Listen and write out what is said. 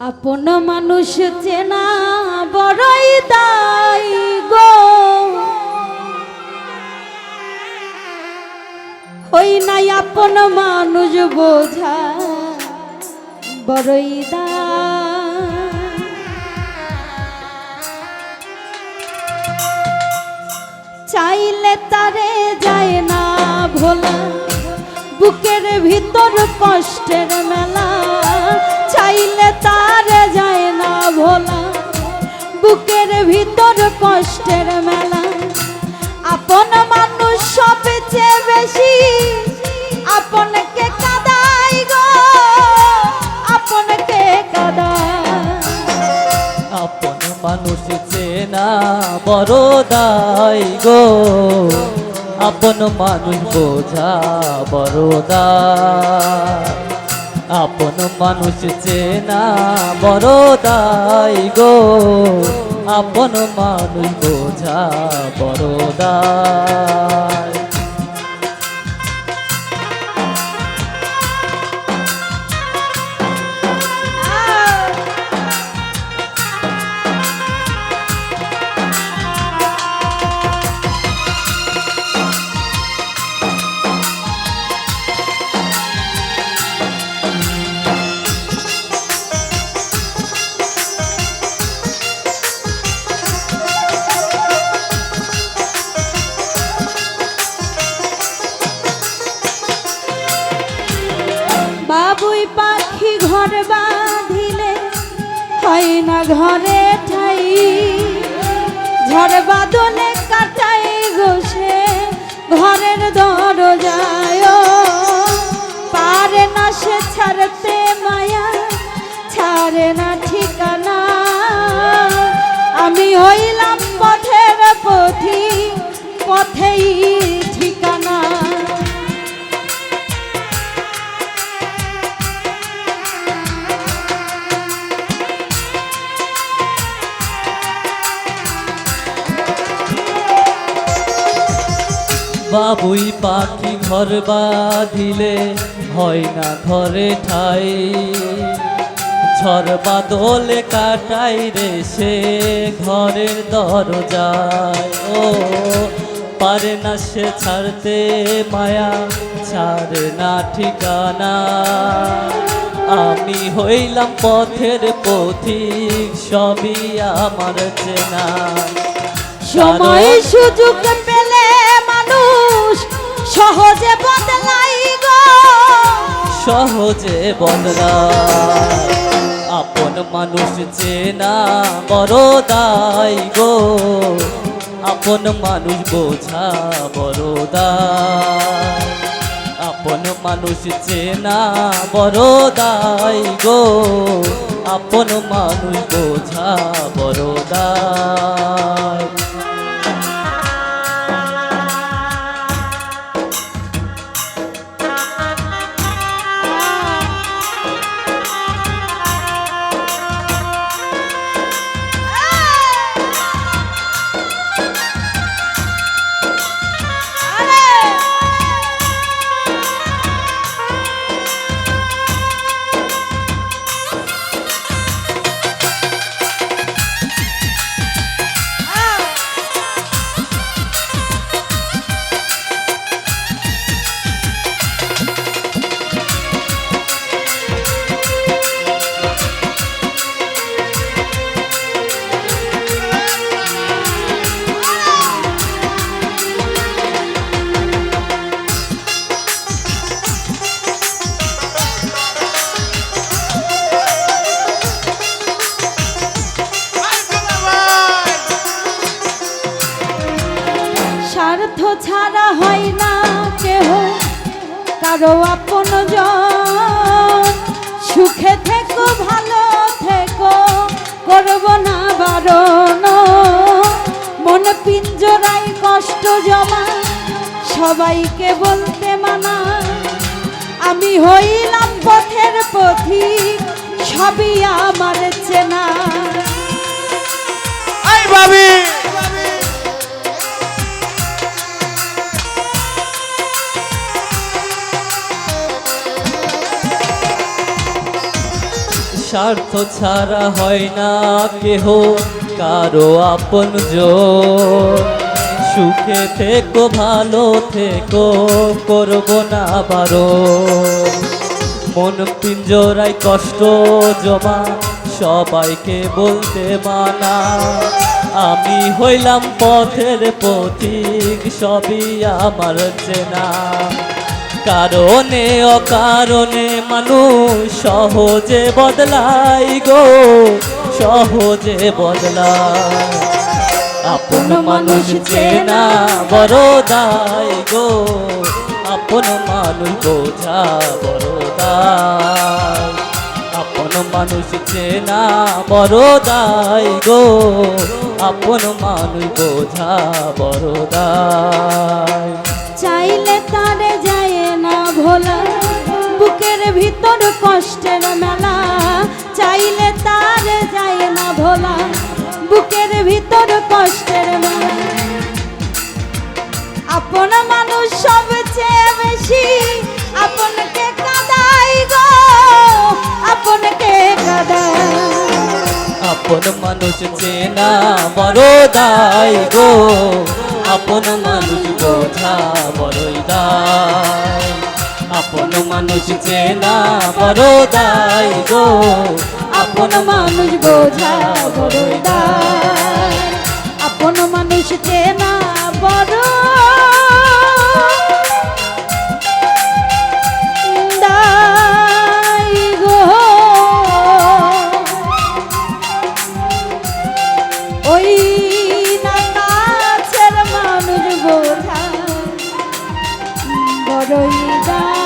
আপন মানুষ চেনা বড়ই দাই গো। হই নাই আপন মানুষ বোঝা বড়ই চাইলে তারে যায় না ভোলা, বুকের ভিতর কষ্টের মেলা। ভিতর কষ্টের মেলা। আপন মানুষ সবচেয়ে বেশি। আপনকে কাদাই গো, আপনকে কাদাই আপন মানুষ চেনা বড় দায় গো, আপন মানুষ বোঝা বড় আপন মানুষ চেনা বড় গো আপন মানুষ বোঝা বড় হয় না ঘরে ঠাই। ঝড় বাদলে কাটাই ঘোষে ঘরের দরজায় বাবুই পাখি ঘর বাঁধিলে, হয় না ঘরে ঠাই। ঝড় বাদলে কাটাই রে সে ঘরের দরজায়। ও, পারে না সে ছাড়তে মায়া, ছাড়ে না ঠিকানা। আমি হইলাম পথের পথিক, সবই আমার চেনা। সময় সুযোগ পেলে সহজে বদলায় আপন মানুষ চেনা বড় দায় গো, আপন মানুষ বোঝা বড় দায় আপন মানুষ চেনা বড় দায় গো, আপন মানুষ বোঝা বড় দায় কারও আপন সুখে থেকো, ভালো থেকো, করব না বারণ। মন পিঞ্জরাই কষ্ট জমা, সবাইকে বলতে মানা। আমি হইলাম পথের পথি সবই আমার চেনা। ভাবি! স্বার্থ ছাড়া হয় না কেহ, কারও আপন সুখে থেকো, ভালো থেকো, করব না বারো মন পিঞ্জরায় কষ্ট জমা, সবাইকে বলতে মানা। আমি হইলাম পথের পথিক সবই আমার চেনা। কারণে, অকারণে মানুষ সহজে বদলাই গো, সহজে বদলায় আপন মানুষ চেনা বড় দায় গো, আপন মানুষ বোঝা বড় আপন মানুষ চেনা বড় দায় গো, আপন মানুষ বোঝা বড় দায়। চাইলে কষ্টের মেলা, চাইলে তারে যায় না ভোলা বুকের ভিতর কষ্টের মেলা। আপন মানুষ সবচেয়ে বেশি, আপনকে কাদাই গো, আপনকে কাদাই আপন মানুষ চেনা বড় দায় গো, আপন মানুষ বোঝা বড়ই দায় আপন মানুষ চেনা বড় দায় গো। আপন মানুষ বোঝা বড় দায়। আপন মানুষ চেনা বড়। বড়ই দা